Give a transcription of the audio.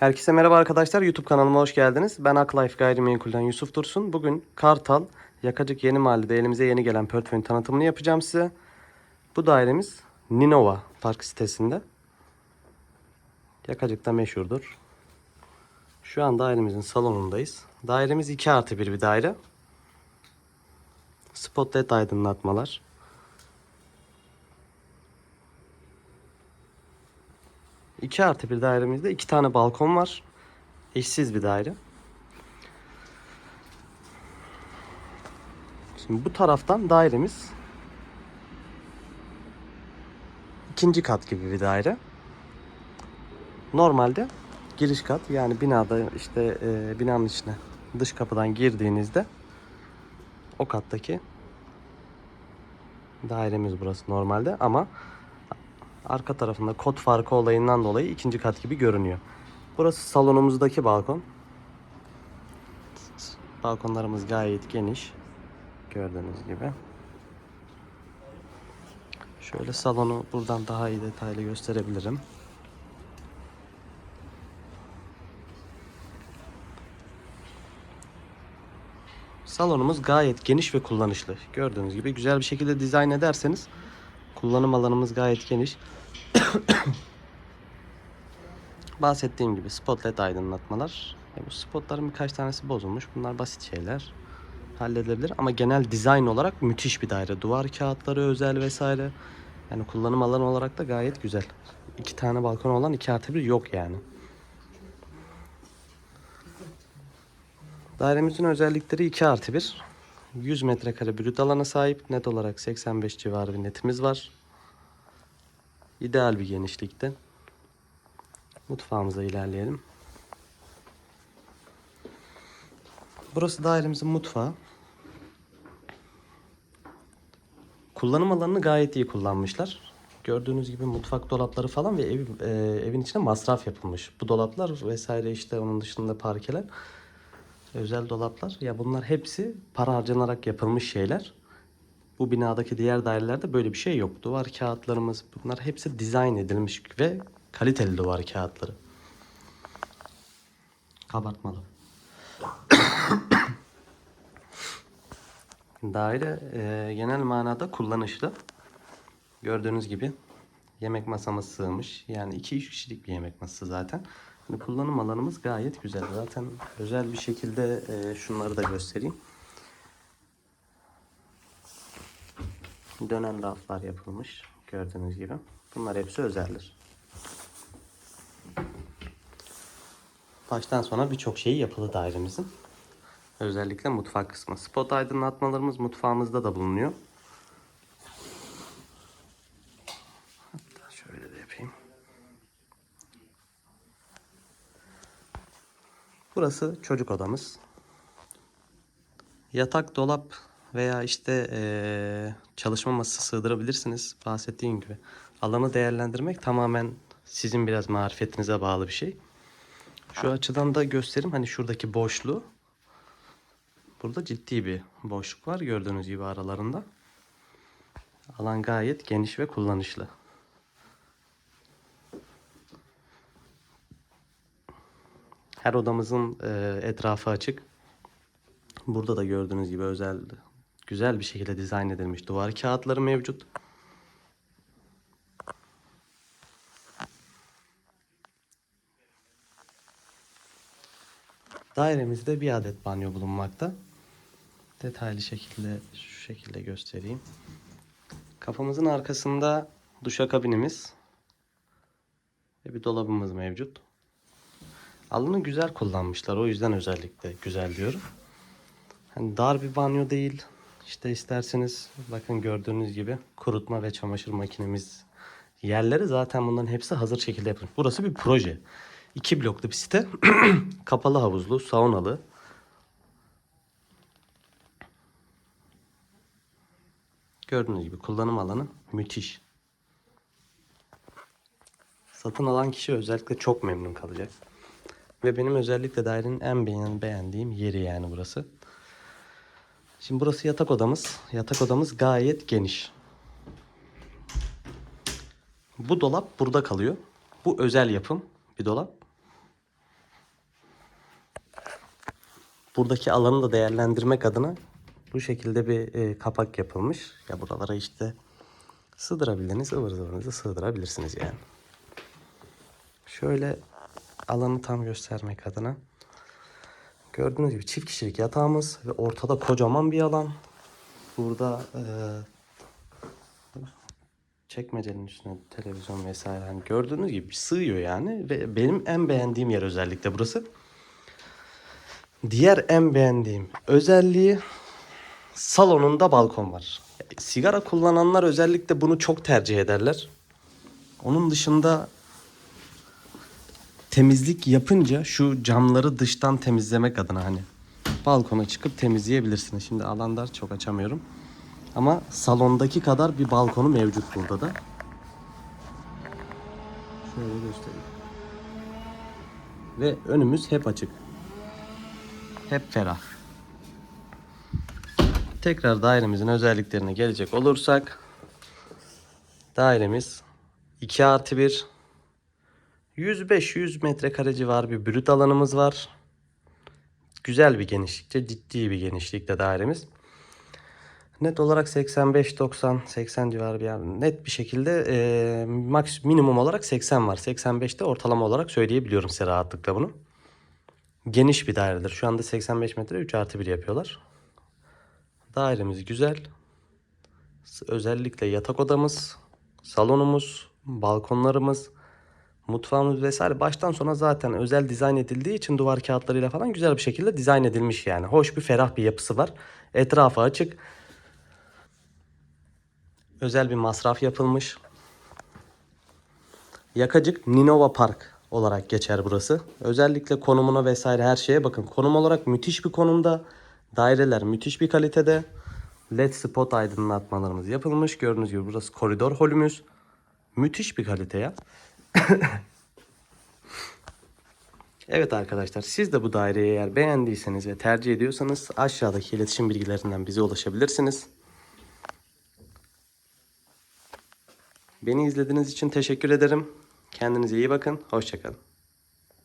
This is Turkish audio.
Herkese merhaba arkadaşlar. YouTube kanalıma hoş geldiniz. Ben Aklife Gayrimenkul'den Yusuf Dursun. Bugün Kartal, Yakacık Yeni Mahalle'de elimize yeni gelen portföyün tanıtımını yapacağım size. Bu dairemiz Ninova Park sitesinde. Yakacık'ta meşhurdur. Şu an dairemizin salonundayız. Dairemiz 2 artı 1 bir daire. Spotlight aydınlatmalar. İki artı bir dairemizde iki tane balkon var. Eşsiz bir daire. Şimdi bu taraftan dairemiz ikinci kat gibi bir daire. Normalde giriş kat yani binada işte e, binanın içine dış kapıdan girdiğinizde o kattaki dairemiz burası normalde ama arka tarafında kod farkı olayından dolayı ikinci kat gibi görünüyor. Burası salonumuzdaki balkon. Balkonlarımız gayet geniş. Gördüğünüz gibi. Şöyle salonu buradan daha iyi detaylı gösterebilirim. Salonumuz gayet geniş ve kullanışlı. Gördüğünüz gibi güzel bir şekilde dizayn ederseniz kullanım alanımız gayet geniş. Bahsettiğim gibi spotlight aydınlatmalar. E bu spotların birkaç tanesi bozulmuş. Bunlar basit şeyler. Halledilebilir ama genel dizayn olarak müthiş bir daire. Duvar kağıtları özel vesaire. Yani kullanım alanı olarak da gayet güzel. İki tane balkon olan iki artı bir yok yani. Dairemizin özellikleri 2 artı 1. 100 metrekare brüt alana sahip. Net olarak 85 civarı bir netimiz var. İdeal bir genişlikte. Mutfağımıza ilerleyelim. Burası dairemizin mutfağı. Kullanım alanını gayet iyi kullanmışlar. Gördüğünüz gibi mutfak dolapları falan ve ev, e, evin içine masraf yapılmış. Bu dolaplar vesaire işte onun dışında parkeler. Özel dolaplar. Ya bunlar hepsi para harcanarak yapılmış şeyler. Bu binadaki diğer dairelerde böyle bir şey yok. Duvar kağıtlarımız bunlar hepsi dizayn edilmiş ve kaliteli duvar kağıtları. Kabartmalı. Daire e, genel manada kullanışlı. Gördüğünüz gibi yemek masamız sığmış. Yani 2-3 kişilik bir yemek masası zaten. Hani kullanım alanımız gayet güzel. Zaten özel bir şekilde e, şunları da göstereyim. Dönen raflar yapılmış. Gördüğünüz gibi. Bunlar hepsi özeldir. Baştan sona birçok şeyi yapılı dairemizin. Özellikle mutfak kısmı. Spot aydınlatmalarımız mutfağımızda da bulunuyor. Hatta şöyle de yapayım. Burası çocuk odamız. Yatak, dolap veya işte eee, çalışma masası sığdırabilirsiniz. Bahsettiğim gibi. Alanı değerlendirmek tamamen sizin biraz marifetinize bağlı bir şey. Şu açıdan da göstereyim. Hani şuradaki boşluğu. Burada ciddi bir boşluk var gördüğünüz gibi aralarında. Alan gayet geniş ve kullanışlı. Her odamızın e, etrafı açık. Burada da gördüğünüz gibi özel, güzel bir şekilde dizayn edilmiş duvar kağıtları mevcut. Dairemizde bir adet banyo bulunmakta. Detaylı şekilde şu şekilde göstereyim. Kapımızın arkasında duşakabinimiz ve bir dolabımız mevcut. Alanı güzel kullanmışlar. O yüzden özellikle güzel diyorum. Hani dar bir banyo değil. İşte isterseniz bakın gördüğünüz gibi kurutma ve çamaşır makinemiz yerleri zaten bunların hepsi hazır şekilde yapılmış. Burası bir proje. İki bloklu bir site. Kapalı havuzlu, saunalı. Gördüğünüz gibi kullanım alanı müthiş. Satın alan kişi özellikle çok memnun kalacak. Ve benim özellikle dairenin en beğen- beğendiğim yeri yani burası. Şimdi burası yatak odamız. Yatak odamız gayet geniş. Bu dolap burada kalıyor. Bu özel yapım bir dolap. buradaki alanı da değerlendirmek adına bu şekilde bir e, kapak yapılmış. Ya buralara işte sığdırabildiğiniz ıvır zıvırınızı sığdırabilirsiniz yani. Şöyle alanı tam göstermek adına. Gördüğünüz gibi çift kişilik yatağımız ve ortada kocaman bir alan. Burada e, çekmecenin üstüne televizyon vesaire hani gördüğünüz gibi sığıyor yani ve benim en beğendiğim yer özellikle burası. Diğer en beğendiğim özelliği salonunda balkon var. Sigara kullananlar özellikle bunu çok tercih ederler. Onun dışında temizlik yapınca şu camları dıştan temizlemek adına hani balkona çıkıp temizleyebilirsiniz. Şimdi alanlar çok açamıyorum. Ama salondaki kadar bir balkonu mevcut burada da. Şöyle göstereyim. Ve önümüz hep açık. Hep ferah. Tekrar dairemizin özelliklerine gelecek olursak dairemiz 2 artı 1 105-100 metrekare civarı bir brüt alanımız var. Güzel bir genişlikte, ciddi bir genişlikte dairemiz. Net olarak 85-90-80 civarı bir yer. Net bir şekilde e, max, minimum olarak 80 var. 85'te ortalama olarak söyleyebiliyorum size rahatlıkla bunu. Geniş bir dairedir. Şu anda 85 metre 3 artı 1 yapıyorlar. Dairemiz güzel. Özellikle yatak odamız, salonumuz, balkonlarımız, mutfağımız vesaire baştan sona zaten özel dizayn edildiği için duvar kağıtlarıyla falan güzel bir şekilde dizayn edilmiş yani. Hoş bir ferah bir yapısı var. Etrafı açık. Özel bir masraf yapılmış. Yakacık Ninova Park olarak geçer burası. Özellikle konumuna vesaire her şeye bakın. Konum olarak müthiş bir konumda. Daireler müthiş bir kalitede. LED spot aydınlatmalarımız yapılmış. Gördüğünüz gibi burası koridor holümüz. Müthiş bir kalite ya. Evet arkadaşlar siz de bu daireyi eğer beğendiyseniz ve tercih ediyorsanız aşağıdaki iletişim bilgilerinden bize ulaşabilirsiniz. Beni izlediğiniz için teşekkür ederim. Kendinize iyi bakın. Hoşçakalın.